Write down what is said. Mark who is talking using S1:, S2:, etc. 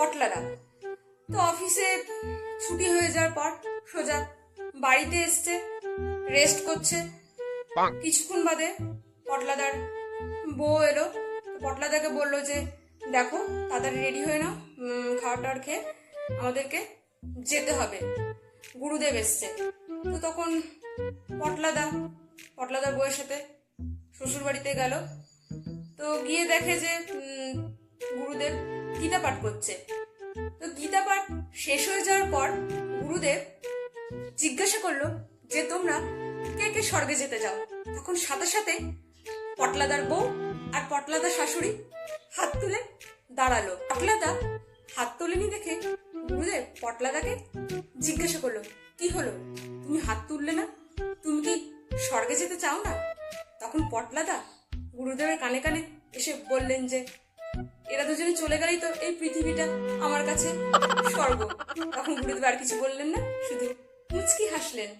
S1: পটলারা তো অফিসে ছুটি হয়ে যাওয়ার পর সোজা বাড়িতে এসছে রেস্ট করছে। কিছুক্ষণ বাদে পটলাদার বউ এলো। পটলাদাকে বলল যে দেখো তাড়াতাড়ি রেডি হয়ে নাও। উম, খাওয়ার টাওয়ার খেয়ে আমাদেরকে যেতে হবে। গুরুদেব এসছে। তো তখন পটলাদা পটলাদার বউয়ের সাথে শ্বশুর বাড়িতে গেল। তো গিয়ে দেখে যে গুরুদেব গীতা পাঠ করছে। তো গীতা পাঠ শেষ হয়ে যাওয়ার পর গুরুদেব জিজ্ঞাসা করল যে, তোমরা কে কে স্বর্গে যেতে যাও? তখন সাথে সাথে পটলাদার বউ আর পটলাদার শাশুড়ি হাত তুলে দাঁড়াল। পটলাদা হাত তোলেনি দেখে গুরুদেব পটলাদাকে জিজ্ঞাসা করল, কি হলো? তুমি হাত তুললে না? তুমি কি স্বর্গে যেতে চাও না? তখন পটলাদা গুরুদেবের কানে কানে এসে বললেন যে এরা দুজনে চলে গেলেই তো এই পৃথিবীটা আমার কাছে স্বর্গ। তখন গুরুদেব আর কিছু বললেন না, শুধু মুচকি হাসলেন।